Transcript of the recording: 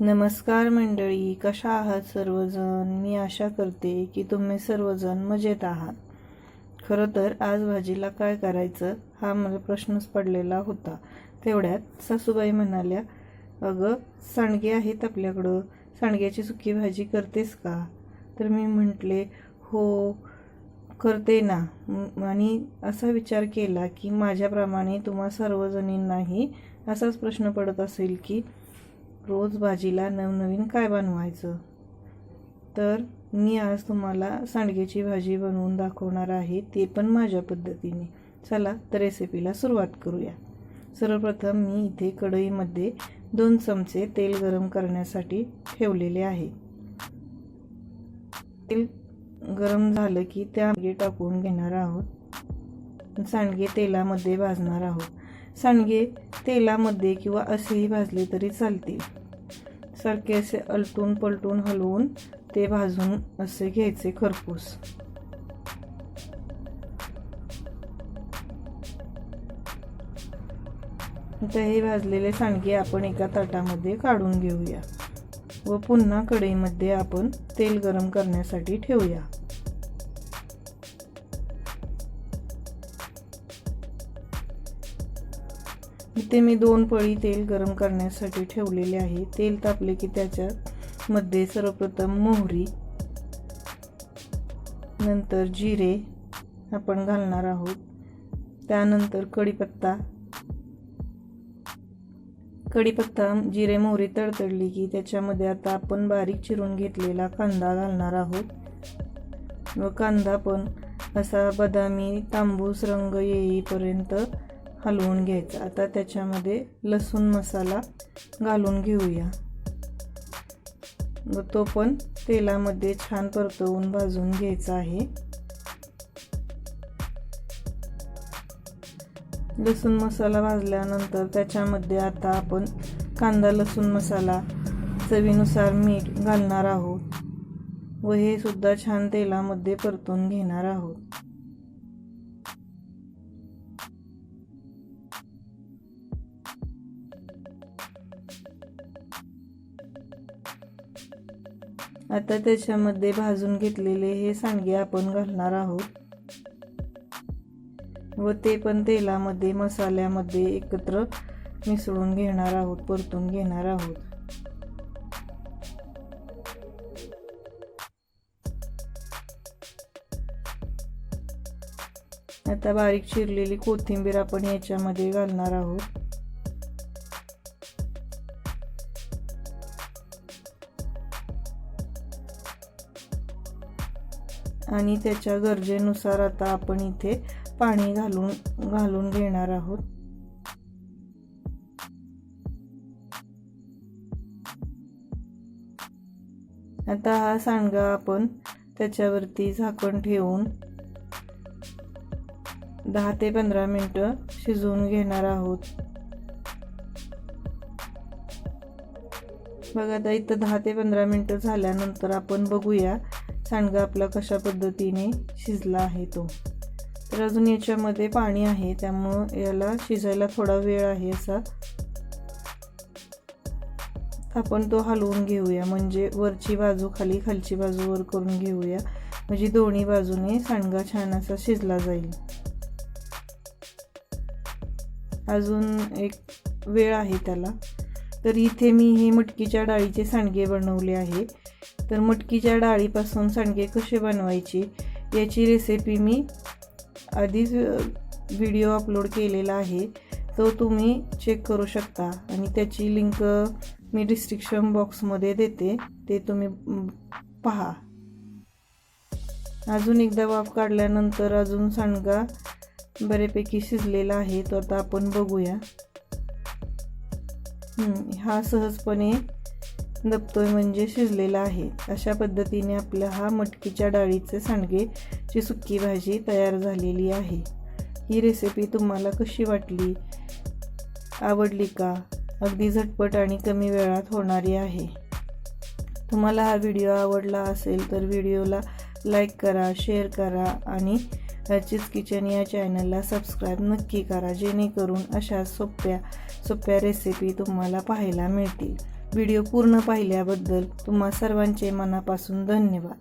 नमस्कार मंडळी कशा आहात सर्वजण? मी आशा करते की तुम्ही सर्वजण मजेत आहात. खरं तर आज भाजीला काय करायचं हा मला प्रश्नच पडलेला होता. तेवढ्यात सासूबाई म्हणाल्या अगं सांडगे आहेत आपल्याकडं. सांडग्याची सुकी भाजी करतेस का? तर मी म्हटले हो करते ना. आणि असा विचार केला की माझ्याप्रमाणे तुम्हा सर्वजणींनाही असाच प्रश्न पडत असेल की रोज भाजीला नवनवीन काय बनवायचं? तर मी आज तुम्हाला सांडग्याची भाजी बनवून दाखवणार आहे ते पण माझ्या पद्धतीने. चला तर रेसिपीला सुरुवात करूया. सर्वप्रथम मी इथे कढईमध्ये दोन चमचे तेल गरम करण्यासाठी ठेवलेले आहे. तेल गरम झालं की त्यामध्ये टाकून घेणार आहोत. सांडगे तेलामध्ये भाजणार आहोत. सांडगे तेलामध्ये किंवा असेही भाजले तरी चालतील. सारखे असे अलटून पलटून हलवून ते भाजून असे घ्यायचे खरपूस. आता हे भाजलेले सांडगे आपण एका ताटामध्ये काढून घेऊया व पुन्हा कढईमध्ये आपण तेल गरम करण्यासाठी ठेवूया. इथे मी दोन पळी तेल गरम करण्यासाठी ठेवलेले आहे. तेल तापले की त्याच्यामध्ये सर्वप्रथम मोहरी नंतर जिरे आपण घालणार आहोत. त्यानंतर कढीपत्ता. कढीपत्ता जिरे मोहरी तडतडली की त्याच्यामध्ये आता आपण बारीक चिरून घेतलेला कांदा घालणार आहोत. व कांदा पण असा बदामी तांबूस रंग येईपर्यंत हलवून घ्यायचं. आता त्याच्यामध्ये लसूण मसाला घालून घेऊया. व तो पण तेलामध्ये छान परतवून भाजून घ्यायचा आहे. लसूण मसाला भाजल्यानंतर त्याच्यामध्ये आता आपण कांदा लसूण मसाला चवीनुसार मीठ घालणार आहोत. व हे सुद्धा छान तेलामध्ये परतून घेणार आहोत. आता त्याच्यामध्ये भाजून घेतलेले हे सांडगे आपण घालणार आहोत. व ते पण तेलामध्ये मसाल्यामध्ये एकत्र मिसळून घेणार आहोत परतून घेणार आहोत. आता बारीक चिरलेली कोथिंबीर आपण याच्यामध्ये घालणार आहोत. आणि त्याच्या गरजेनुसार आता आपण इथे पाणी घालून घालून घेणार आहोत. आता हा सांडगा आपण त्याच्यावरती झाकण ठेवून दहा ते पंधरा मिनटं शिजवून घेणार आहोत. बघा आता इथं दहा ते पंधरा मिनटं झाल्यानंतर आपण बघूया सांडगा आपला कशा पद्धतीने शिजला आहे तो. तर अजून याच्यामध्ये पाणी आहे त्यामुळं याला शिजायला थोडा वेळ आहे असा. आपण तो हलवून घेऊया म्हणजे वरची बाजू खाली खालची बाजू वर करून घेऊया. म्हणजे दोन्ही बाजूने सांडगा छान असा शिजला जाईल. अजून एक वेळ आहे त्याला. तर इथे मी हे मटकीच्या डाळीचे सांडगे बनवले आहे तर मटकीच्या डाळीपासून सांडगे कसे बनवायचे याची रेसिपी मी आधीच व्हिडिओ अपलोड केलेला आहे. तो तुम्ही चेक करू शकता आणि त्याची लिंक मी डिस्क्रिप्शन बॉक्समध्ये देते. ते तुम्ही पहा. अजून एकदा वाफ काढल्यानंतर अजून सांडगा बऱ्यापैकी शिजलेला आहे. तो आता आपण बघूया. हा सहजपणे दबतोय म्हणजे शिजलेला आहे. अशा पद्धतीने आपल्या हा मटकीच्या डाळीचे सांडगेची सुक्की भाजी तयार झालेली आहे. ही रेसिपी तुम्हाला कशी वाटली? आवडली का? अगदी झटपट आणि कमी वेळात होणारी आहे. तुम्हाला हा व्हिडिओ आवडला असेल तर व्हिडिओला लाईक करा शेअर करा आणि ह्याचीच किचन या चॅनलला सबस्क्राईब नक्की करा जेणेकरून अशा सोप्या सोप्या रेसिपी तुम्हाला पाहायला मिळतील. व्हिडिओ पूर्ण पाहिल्याबद्दल तुम्हा सर्वांचे मनापासून धन्यवाद.